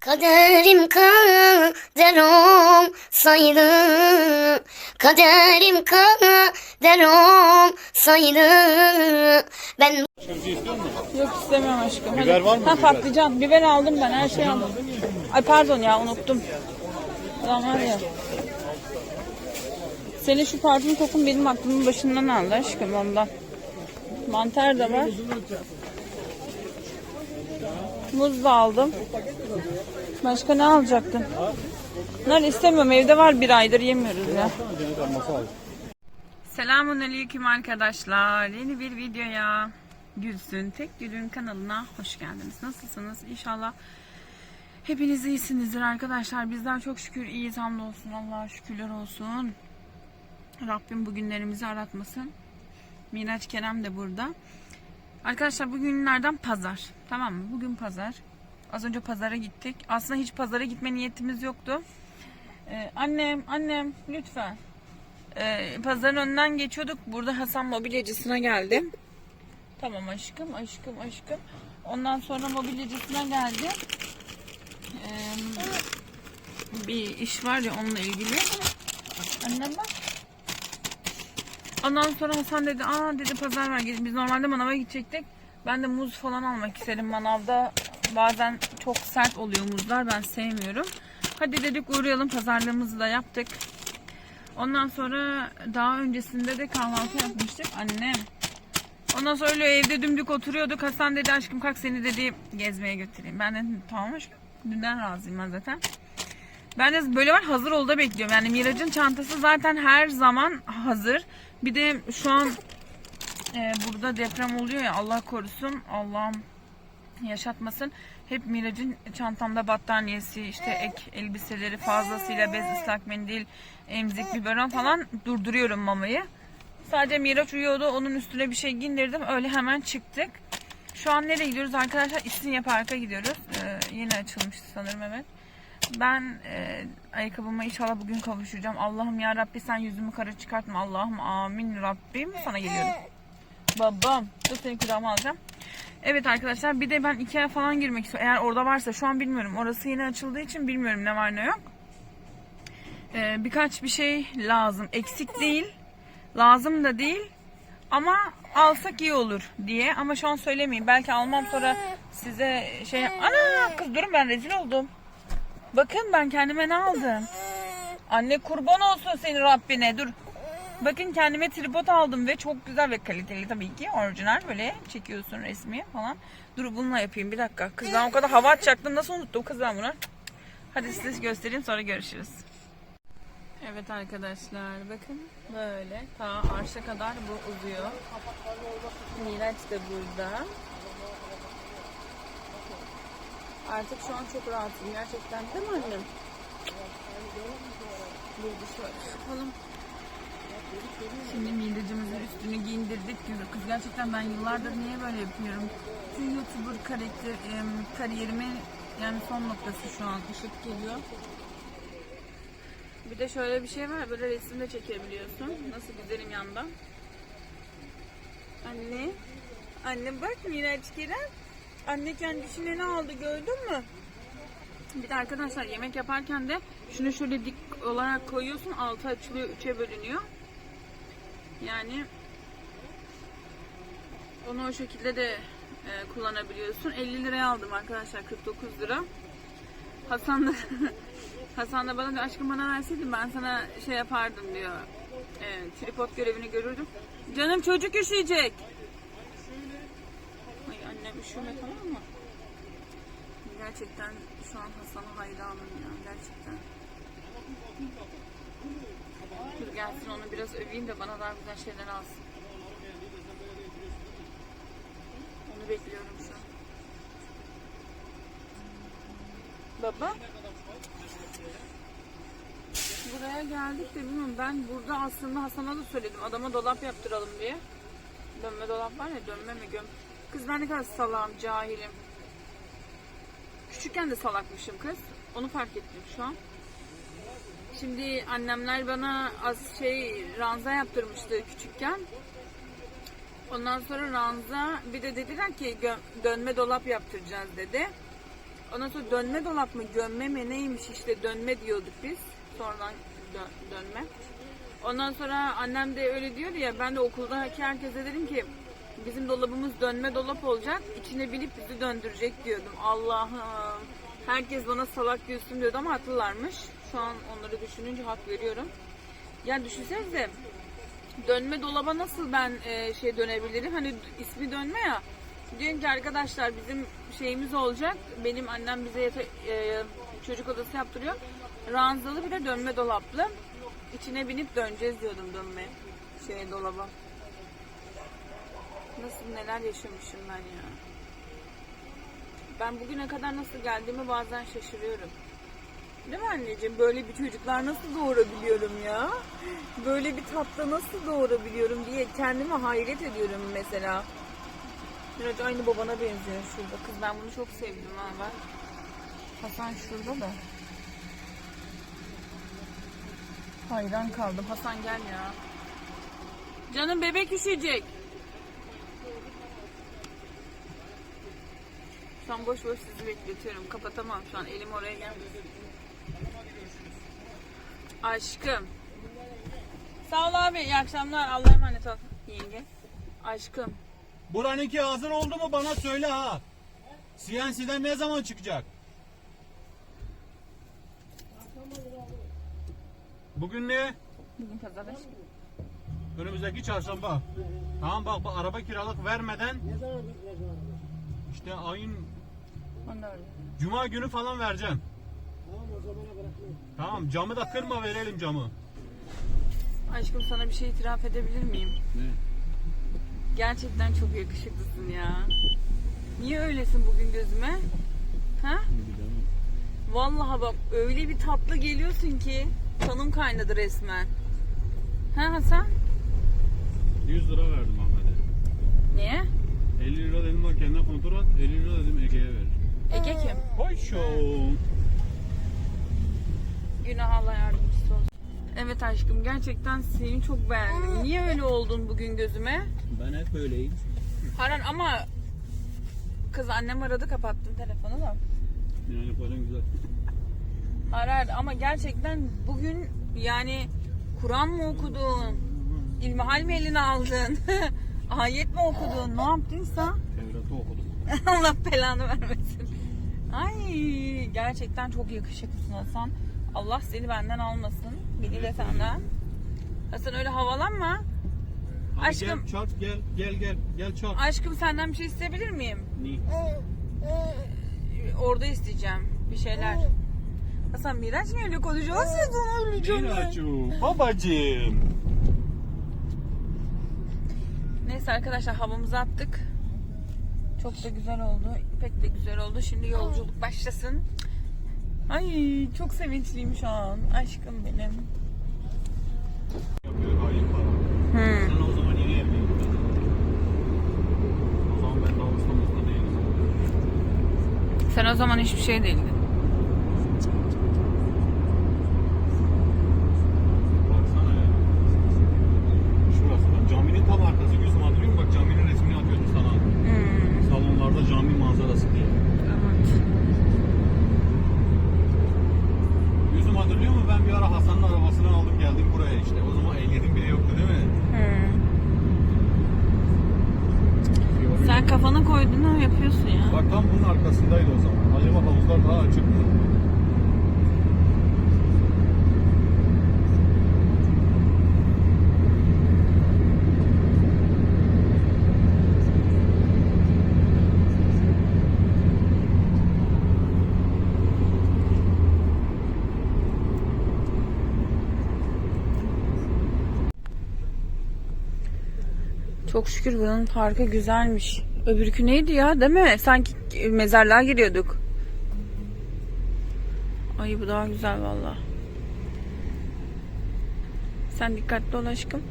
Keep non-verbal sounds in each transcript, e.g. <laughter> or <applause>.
Kaderim kader olsaydı Kaderim kader olsaydı Ben Yok istemiyorum aşkım. Biber Hadi. var mı Ha biber? patlıcan. Biber aldım ben her şeyi aldım. Ay pardon ya unuttum. Ulan var ya. Senin şu parfüm kokun benim aklımın başından aldı aşkım ondan. Mantar da var. Muz da aldım. Başka ne alacaktın? Bunları istemiyorum. Evde var bir aydır yemiyoruz ya. Selamun aleyküm arkadaşlar. Yeni bir videoya Gülsün Tek Gül'ün kanalına hoş geldiniz. Nasılsınız? İnşallah hepiniz iyisinizdir arkadaşlar. Bizler çok şükür iyiyiz hamdolsun. Allah'a şükürler olsun. Rabbim bugünlerimizi aratmasın. Miraç Kerem de burada. Arkadaşlar bugünlerden pazar. Tamam mı? Bugün pazar. Az önce pazara gittik. Aslında hiç pazara gitme niyetimiz yoktu. Ee, annem, annem lütfen. Ee, pazarın önünden geçiyorduk. Burada Hasan mobilyacısına geldim. Tamam aşkım, aşkım, aşkım. Ondan sonra mobilyacısına geldim. Ee, bir iş var ya onunla ilgili. Annem bak. Ondan sonra Hasan dedi, aa dedi pazar var. Biz normalde manava gidecektik. Ben de muz falan almak istedim. Manavda bazen çok sert oluyor muzlar. Ben sevmiyorum. Hadi dedik uğrayalım. Pazarlığımızı da yaptık. Ondan sonra daha öncesinde de kahvaltı yapmıştık. Annem. Ondan sonra öyle evde dümdük oturuyorduk. Hasan dedi aşkım kalk seni dedi gezmeye götüreyim. Ben dedim tamam aşkım. Dünden razıyım ben zaten. Ben de böyle var hazır ol da bekliyorum. Yani Miraç'ın çantası zaten her zaman hazır. Bir de şu an e, burada deprem oluyor ya Allah korusun. Allah'ım yaşatmasın. Hep Miraç'ın çantamda battaniyesi, işte ek elbiseleri fazlasıyla bez, ıslak mendil, emzik, biberon falan durduruyorum mamayı. Sadece Miraç uyuyordu. Onun üstüne bir şey giydirdim. Öyle hemen çıktık. Şu an nereye gidiyoruz arkadaşlar? İstinye Park'a gidiyoruz. Ee, yeni açılmıştı sanırım evet. Ben e, ayakkabıma inşallah bugün kavuşacağım. Allah'ım ya Rabbi sen yüzümü kara çıkartma. Allah'ım amin Rabbim. Sana geliyorum. Babam. Dur seni kucağıma alacağım. Evet arkadaşlar bir de ben Ikea falan girmek istiyorum. Eğer orada varsa şu an bilmiyorum. Orası yeni açıldığı için bilmiyorum ne var ne yok. Ee, birkaç bir şey lazım. Eksik değil. Lazım da değil. Ama alsak iyi olur diye. Ama şu an söylemeyeyim. Belki almam sonra size şey... Ana kız durun ben rezil oldum. Bakın ben kendime ne aldım. Anne kurban olsun senin Rabbine. Dur. Bakın kendime tripod aldım ve çok güzel ve kaliteli tabii ki. Orijinal böyle çekiyorsun resmi falan. Dur bununla yapayım bir dakika. Kız ben o kadar hava atacaktım. Nasıl unuttum kız ben bunu? Hadi size göstereyim sonra görüşürüz. Evet arkadaşlar bakın böyle ta arşa kadar bu uzuyor. Miraç da burada. Artık şu an çok rahatım gerçekten değil mi annem? Burada şöyle yapalım. Şimdi midecimizin üstünü giyindirdik. Kız gerçekten ben yıllardır niye böyle yapıyorum? Şu YouTuber karakter, kariyerimin yani son noktası şu an. Işık geliyor. Bir de şöyle bir şey var. Böyle resim de çekebiliyorsun. Nasıl güzelim yandan. Anne. Anne bak Miraç Kerem. Anne kendisine ne aldı gördün mü? Bir de arkadaşlar yemek yaparken de şunu şöyle dik olarak koyuyorsun. Altı açılıyor. Üçe bölünüyor. Yani onu o şekilde de e, kullanabiliyorsun. 50 liraya aldım arkadaşlar. 49 lira. Hasan da <laughs> Hasan da bana diyor aşkım bana verseydin ben sana şey yapardım diyor. E, tripod görevini görürdüm. Canım çocuk üşüyecek. Annem üşüme tamam mı? Gerçekten şu an Hasan'a hayranım ya gerçekten. Dur gelsin onu biraz öveyim de bana daha güzel şeyler alsın. Onu bekliyorum şu an. Baba. Buraya geldik de bilmiyorum ben burada aslında Hasan'a da söyledim adama dolap yaptıralım diye. Dönme dolap var ya dönme mi göm. Kız ben ne kadar salağım cahilim. Küçükken de salakmışım kız. Onu fark ettim şu an. Şimdi annemler bana az şey ranza yaptırmıştı küçükken. Ondan sonra ranza bir de dediler ki dönme dolap yaptıracağız dedi. Ondan sonra dönme dolap mı gömme mi neymiş işte dönme diyorduk biz. Sonradan dö- dönme. Ondan sonra annem de öyle diyordu ya ben de okuldaki herkese dedim ki bizim dolabımız dönme dolap olacak. içine binip bizi döndürecek diyordum. Allah'ım. Herkes bana salak Gülsüm diyordu ama haklılarmış. Şu an onları düşününce hak veriyorum. Ya düşünsenize dönme dolaba nasıl ben e, şey dönebilirim? Hani ismi dönme ya. Diyorum ki arkadaşlar bizim şeyimiz olacak. Benim annem bize yata- e, çocuk odası yaptırıyor. Ranzalı bir de dönme dolaplı. İçine binip döneceğiz diyordum dönme şey dolaba. Nasıl neler yaşamışım ben ya. Ben bugüne kadar nasıl geldiğimi bazen şaşırıyorum. Değil mi anneciğim? Böyle bir çocuklar nasıl doğurabiliyorum ya? Böyle bir tatlı nasıl doğurabiliyorum diye kendime hayret ediyorum mesela. Biraz aynı babana benziyor şurada. Kız ben bunu çok sevdim ha bak. Hasan şurada da. Hayran kaldım. Hasan gel ya. Canım bebek üşüyecek. Şu an boş boş sizi bekletiyorum. Kapatamam şu an. Elim oraya gelmedi. Aşkım. Sağ ol abi. İyi akşamlar. Allah'a emanet ol. Yenge. Aşkım. Buranınki hazır oldu mu bana söyle ha. CNC'den ne zaman çıkacak? Bugün ne? Bugün pazar aşkım. Önümüzdeki çarşamba. Tamam bak bu araba kiralık vermeden işte ayın Onu öyle. cuma günü falan vereceğim. Tamam camı da kırma verelim camı. Aşkım sana bir şey itiraf edebilir miyim? Ne? Gerçekten çok yakışıklısın ya. Niye öylesin bugün gözüme? Ha? Vallahi bak öyle bir tatlı geliyorsun ki kanım kaynadı resmen. Ha Hasan? 100 lira verdim Ahmet'e. Niye? 50 lira dedim bak kendine kontrol at. 50 lira dedim Ege'ye ver. Ege kim? Hoşum. Günah Allah yardımcısı olsun. Evet aşkım gerçekten seni çok beğendim. Niye öyle oldun bugün gözüme? Ben hep böyleyim. Haran ama kız annem aradı kapattım telefonu da. Yani falan güzel. Arar ama gerçekten bugün yani Kur'an mı okudun? İlmihal mi eline aldın? <laughs> Ayet mi okudun? Ne yaptıysa? Tevrat'ı okudum. <laughs> Allah belanı vermesin. Ay gerçekten çok yakışıklısın Hasan. Allah seni benden almasın. Beni de senden. Hasan öyle havalanma. Hadi Aşkım. Gel çarp gel gel gel gel çarp. Aşkım senden bir şey isteyebilir miyim? Ni. Orada isteyeceğim bir şeyler. Hasan Miraç mı öyle konuşuyor? Sen öleceğim ben. Miraçu. Babacığım. Neyse arkadaşlar havamızı attık. Çok da güzel oldu. Pek de güzel oldu. Şimdi yolculuk başlasın. Ay çok sevinçliyim şu an. Aşkım benim. Hmm. Sen o zaman yeni evliydin. O zaman ben daha usta usta değilim. Sen o zaman hiçbir şey değildin. Baksana ya. Şurası bak caminin tam arkası gözüm hatırlıyor musun? Bak caminin resmini atıyordum sana. Hmm. Salonlarda cami manzarası diye. Evet. Yüzüm hatırlıyor mu? Ben bir ara Hasan'ın arabasını aldım geldim buraya işte. O zaman ehliyetim bile yoktu değil mi? Hmm. Sen kafanı koydun ha yapıyorsun ya. Bak tam bunun arkasındaydı o zaman. Acaba havuzlar daha açık mı? Çok şükür buranın parkı güzelmiş. Öbürkü neydi ya değil mi? Sanki mezarlığa giriyorduk. Ay bu daha güzel valla. Sen dikkatli ol aşkım.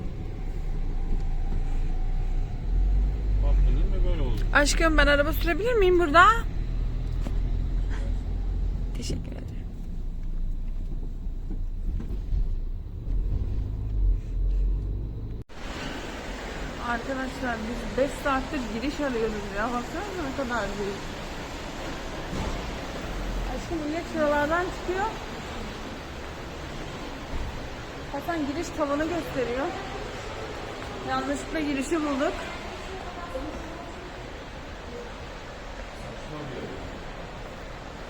Bak dedim mi böyle oldu. Aşkım ben araba sürebilir miyim burada? Teşekkür ederim. Arkadaşlar biz 5 saattir giriş arıyoruz ya. Baksana ne kadar büyük. Aşkım millet şuralardan çıkıyor. Hasan giriş tavanı gösteriyor. Yanlışlıkla girişi bulduk.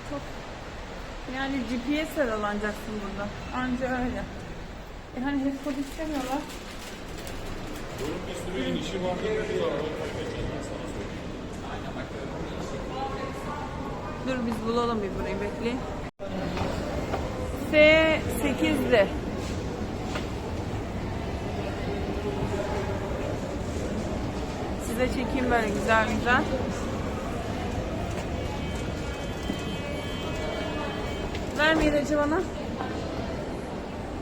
Çok yani GPS sarılanacaksın burada. Anca öyle. E hani hep istemiyorlar. Dur biz bulalım bir burayı bekleyin. S8'de. Size çekeyim böyle güzel güzel. Ver miracı bana.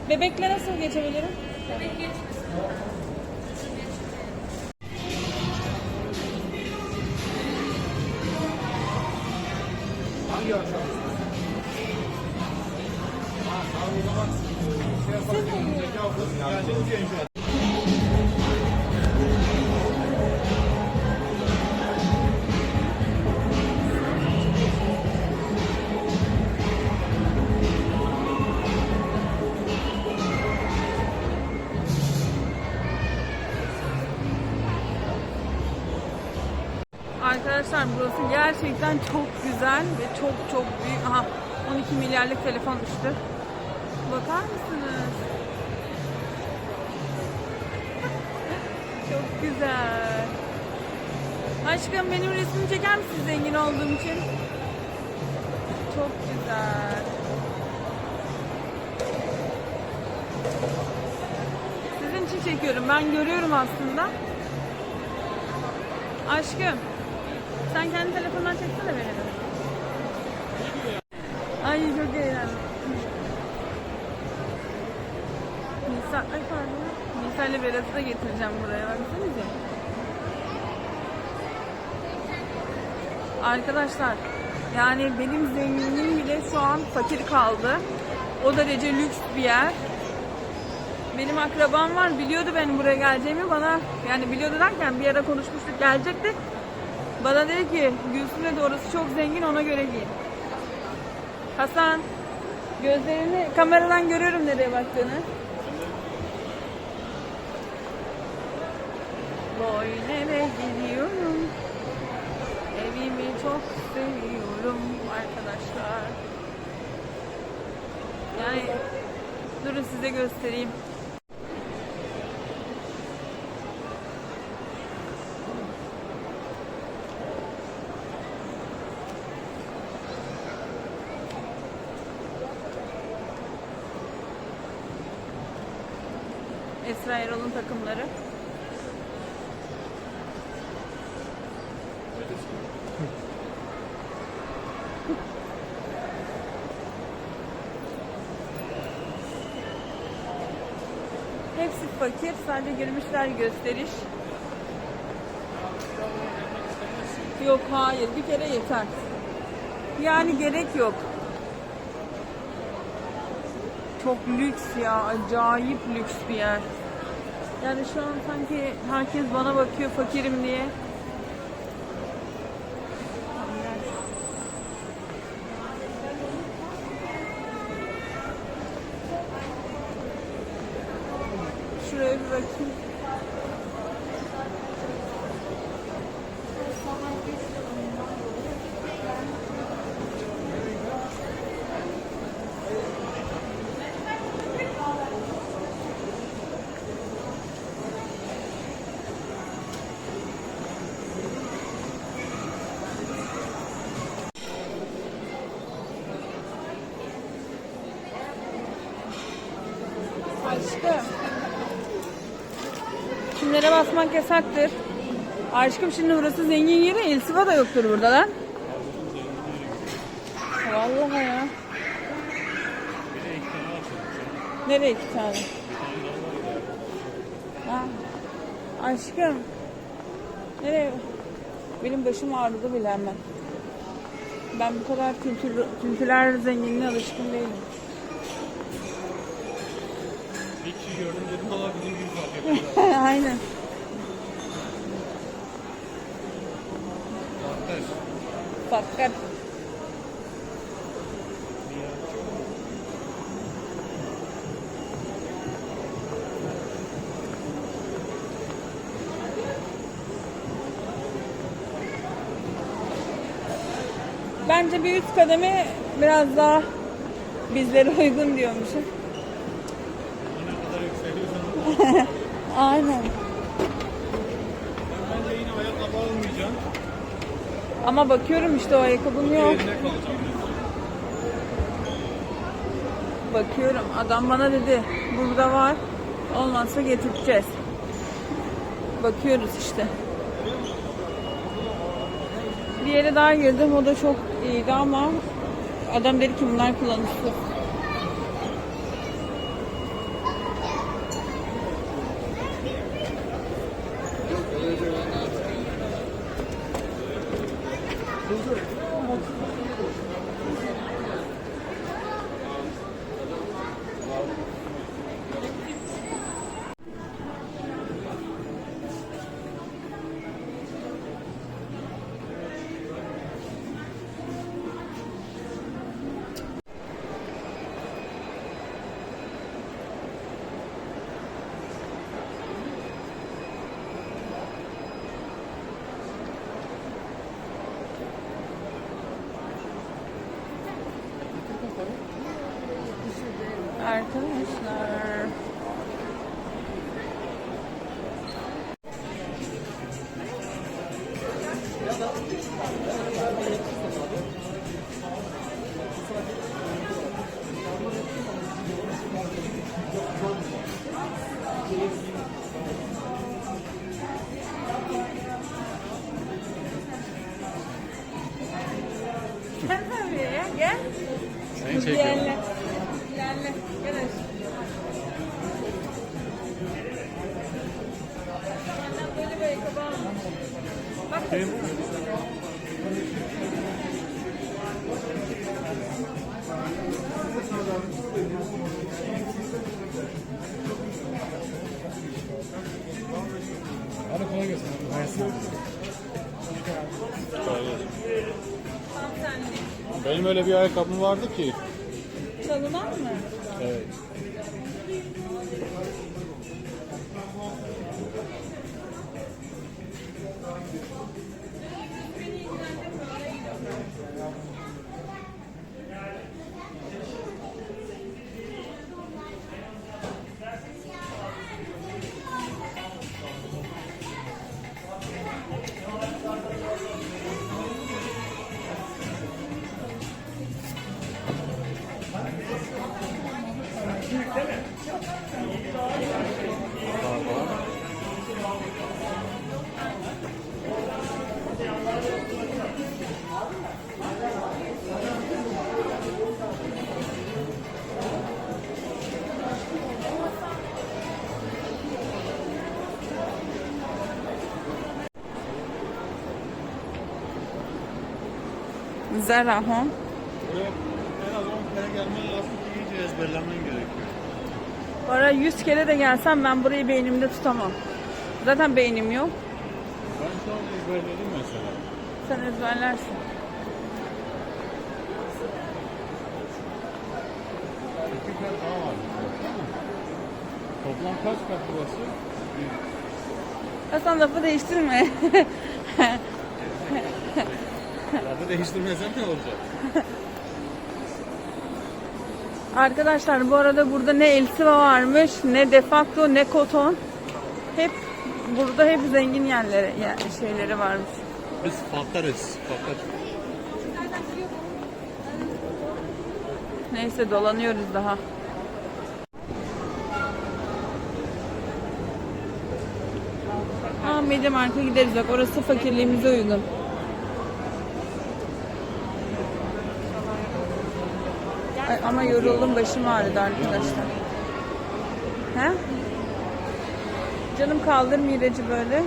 Bebekle nasıl geçebilirim? Bebek Arkadaşlar burası gerçekten çok güzel ve çok çok büyük. Aha 12 milyarlık telefon düştü. Bakar mısınız? <laughs> çok güzel. Aşkım benim resmimi çeker misin zengin olduğum için? Çok güzel. Sizin için çekiyorum. Ben görüyorum aslında. Aşkım. Sen kendi telefonundan çeksene beni. Ay çok eğlendim. Nisa, ay pardon. Nisa ile Berat'ı da getireceğim buraya. Baksanıza. Arkadaşlar yani benim zenginliğim bile şu an fakir kaldı. O derece lüks bir yer. Benim akrabam var biliyordu benim buraya geleceğimi bana yani biliyordu derken bir ara konuşmuştuk gelecekti. Bana dedi ki Gülsüm dedi orası çok zengin ona göre giyin. Hasan gözlerini kameradan görüyorum nereye baktığını. Böyle gidiyorum. Evimi çok seviyorum arkadaşlar. Yani durun size göstereyim. Fakir, sadece girmişler gösteriş. Yok hayır, bir kere yeter. Yani gerek yok. Çok lüks ya, acayip lüks bir yer. Yani şu an sanki herkes bana bakıyor fakirim diye. Şuraya bir bakayım. Aşkım. Kimlere basmak yasaktır. Aşkım şimdi burası zengin yeri. Elsiva da yoktur burada lan. Vallahi ya. Nereye iki tane? Ha. Aşkım. Nereye? Benim başım ağrıdı bile hemen. Ben bu kadar kültür, kültürel zenginliğe alışkın değilim. Bir kişi gördüm dedim valla bizim. <laughs> Aynen. Fakat. Bence bir üst kademe biraz daha bizlere uygun diyormuşum. Yine kadar yükseliyorsanız. <laughs> Aynen. Bence yine ayakkabı almayacaksın. Ama bakıyorum işte o ayakkabım yok. Yerine kalacağım. Bakıyorum. Adam bana dedi burada var. Olmazsa getireceğiz. Bakıyoruz işte. Bir yere daha girdim. O da çok iyiydi ama adam dedi ki bunlar kullanışlı. Sen yapıyorsun ya? Gel. Seni. İlerle. Gel aşkım. Senden böyle ayakkabı almış. Bak Benim öyle bir ayakkabım vardı ki. Çalınan mı? Evet. Ha. Buraya en az 10 kere gelmen lazım ki iyice ezberlemen gerekiyor. Oraya 100 kere de gelsem ben burayı beynimde tutamam. Zaten beynim yok. Ben şu an ezberledim mesela. Sen ezberlersin. İki kat daha var. Toplam kaç kat burası? Hasan lafı değiştirme. <laughs> Lafı değiştirmesen ne olacak? <laughs> Arkadaşlar bu arada burada ne elsiva varmış, ne defakto, ne koton. Hep burada hep zengin yerleri, yani şeyleri varmış. Biz fakarız. Fakat Neyse dolanıyoruz daha. Aa Media Markt'a gideriz bak orası fakirliğimize uygun. Ay, ama yoruldum başım ağrıdı arkadaşlar. He? Canım ilacı böyle.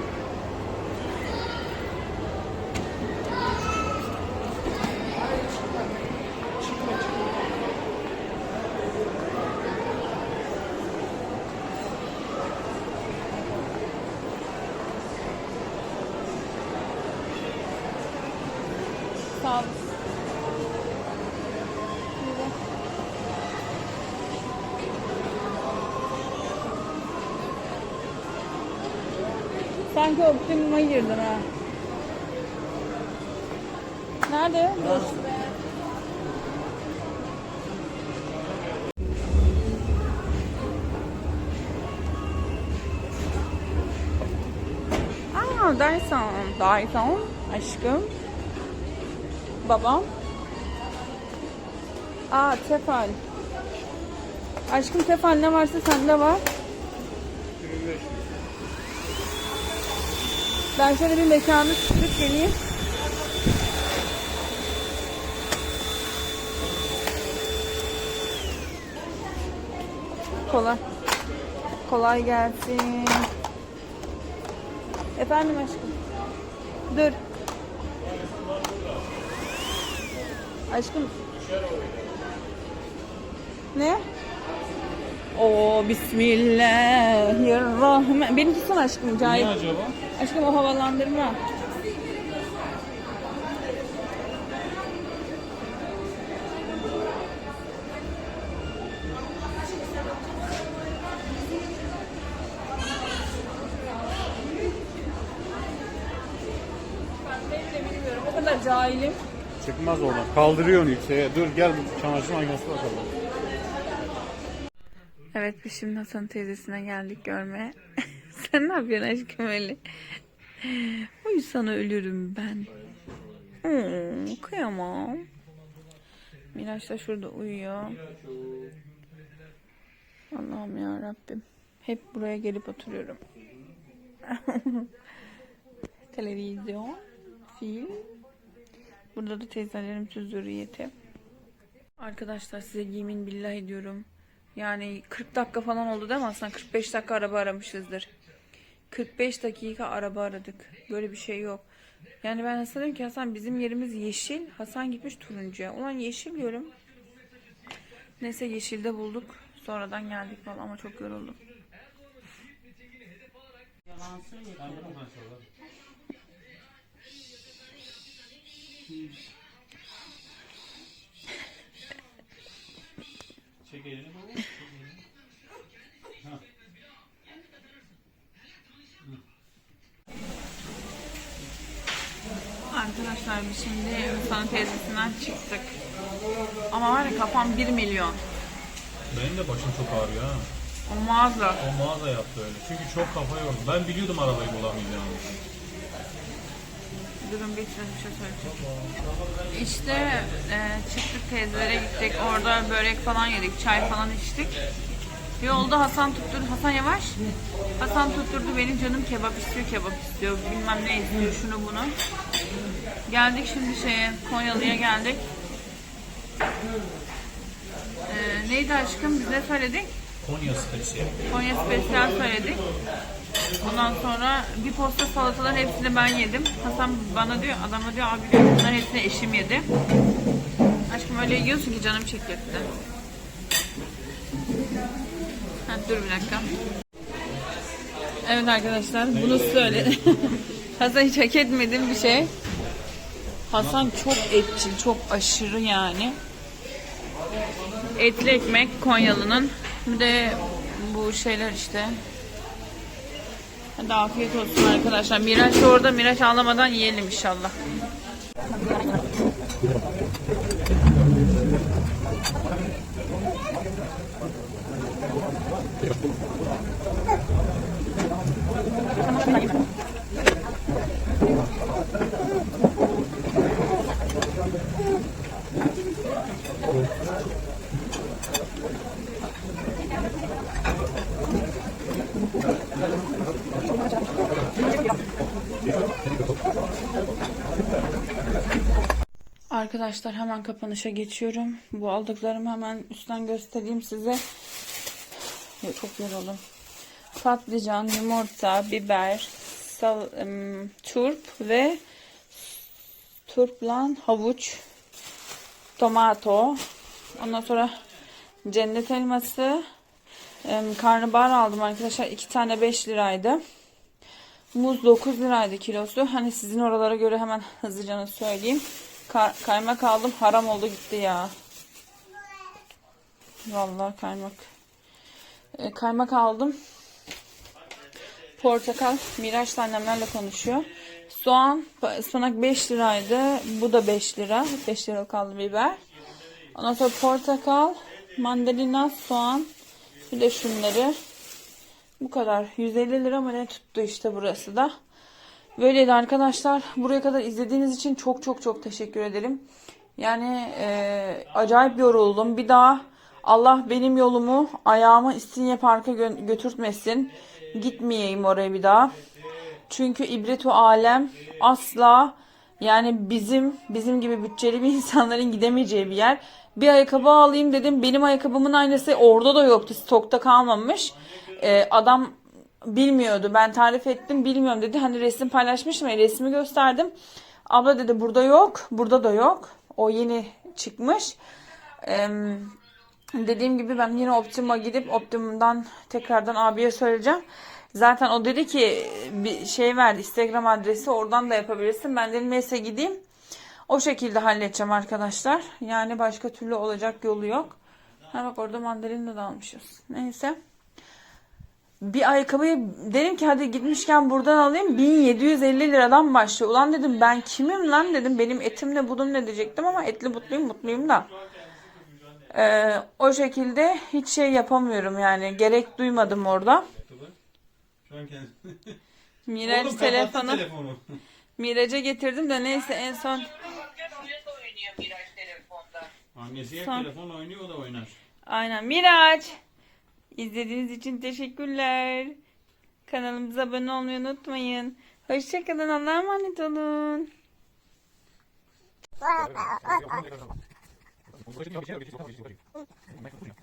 Aa Dyson. Dyson. Aşkım. Babam. Aa Tefal. Aşkım Tefal ne varsa sende var. Ben şöyle bir mekanı süpürüp geleyim. Kolay. Kolay gelsin. Efendim aşkım. Dur. Aşkım. Ne? O Bismillahirrahmanirrahim. Beni tutsana aşkım Cahit. Niye acaba? Aşkım o havalandırma. Çıkmaz oradan. Kaldırıyorsun yükseğe. Dur gel çamaşır makinesi bakalım. Evet biz şimdi Hasan teyzesine geldik görmeye. <laughs> Sen ne yapıyorsun aşkım öyle? Uy sana ölürüm ben. Oo, kıyamam. Miraç da şurada uyuyor. Allah'ım ya Rabbim. Hep buraya gelip oturuyorum. <laughs> Televizyon, film. Burada da teyzelerim tüzüriyeti. Arkadaşlar size yemin billah ediyorum. Yani 40 dakika falan oldu değil mi aslında? 45 dakika araba aramışızdır. 45 dakika araba aradık. Böyle bir şey yok. Yani ben Hasan dedim ki Hasan bizim yerimiz yeşil. Hasan gitmiş turuncuya. Ulan yeşil diyorum. Neyse yeşilde bulduk. Sonradan geldik falan ama çok yoruldum. Çek elini baba. Arkadaşlar biz şimdi Hasan teyzesinden çıktık. Ama var ya kafam 1 milyon. Benim de başım çok ağrıyor ha. O mağaza. O mağaza yaptı öyle. Çünkü çok kafa yordu. Ben biliyordum arabayı bulamayacağımı. Durun bir size bir şey söyleyeceğim. İşte e, çıktık teyzelere gittik. Orada börek falan yedik. Çay falan içtik. Yolda Hasan tutturdu. Hasan yavaş. Hasan tutturdu beni canım kebap istiyor kebap istiyor. Bilmem ne istiyor şunu bunu. Geldik şimdi şeye Konyalı'ya geldik. E, neydi aşkım biz ne söyledik? Konya spesiyel. Konya spesiyel söyledik. Ondan sonra bir posta salataların hepsini ben yedim. Hasan bana diyor, adama diyor abi diyor, bunların hepsini eşim yedi. Aşkım öyle yiyorsun ki canım çekirtti. Ha, dur bir dakika. Evet arkadaşlar bunu söyle. <laughs> Hasan hiç hak etmediğim bir şey. Hasan çok etçil, çok aşırı yani. Etli ekmek Konyalı'nın. Bir de bu şeyler işte. Hadi afiyet olsun arkadaşlar. Miraç da orada. Miraç ağlamadan yiyelim inşallah. Arkadaşlar hemen kapanışa geçiyorum. Bu aldıklarımı hemen üstten göstereyim size. Ya, Çok yoruldum. Patlıcan, yumurta, biber, sal, ım, turp ve turplan havuç, tomato. Ondan sonra cennet elması, ım, karnabahar aldım arkadaşlar. iki tane 5 liraydı. Muz 9 liraydı kilosu. Hani sizin oralara göre hemen hızlıca söyleyeyim. Ka- kaymak aldım. Haram oldu gitti ya. Vallahi kaymak. E, kaymak aldım. Portakal. Miraç'la annemlerle konuşuyor. Soğan. Ispanak 5 liraydı. Bu da 5 lira. 5 lira kaldı biber. Ondan sonra portakal. Mandalina, soğan. Bir de şunları. Bu kadar. 150 lira mı ne tuttu işte burası da. Böyleydi arkadaşlar. Buraya kadar izlediğiniz için çok çok çok teşekkür ederim. Yani e, acayip yoruldum. Bir daha Allah benim yolumu ayağımı İstinye Park'a gö- götürtmesin. Gitmeyeyim oraya bir daha. Çünkü ibretu alem asla yani bizim bizim gibi bütçeli bir <laughs> insanların gidemeyeceği bir yer. Bir ayakkabı alayım dedim. Benim ayakkabımın aynısı orada da yoktu. Stokta kalmamış. Ee, adam bilmiyordu. Ben tarif ettim. Bilmiyorum dedi. Hani resim paylaşmıştım. ya, resmi gösterdim. Abla dedi burada yok. Burada da yok. O yeni çıkmış. Ee, Dediğim gibi ben yine Optimum'a gidip Optimum'dan tekrardan abiye söyleyeceğim. Zaten o dedi ki bir şey verdi Instagram adresi oradan da yapabilirsin. Ben dedim neyse gideyim. O şekilde halledeceğim arkadaşlar. Yani başka türlü olacak yolu yok. Ha bak orada mandalina da almışız. Neyse. Bir ayakkabıyı dedim ki hadi gitmişken buradan alayım 1750 liradan başlıyor. Ulan dedim ben kimim lan dedim benim etim ne budum ne diyecektim ama etli mutluyum mutluyum da. Ee, o şekilde hiç şey yapamıyorum yani gerek duymadım orada. Şu an kendi... Miraç telefonu telefonu. Miraç'a getirdim de neyse en son. Annesi hep Son- telefon oynuyor o da oynar. aynen Miraç izlediğiniz için teşekkürler. Kanalımıza abone olmayı unutmayın. Hoşçakalın Allah'a emanet olun. Yok,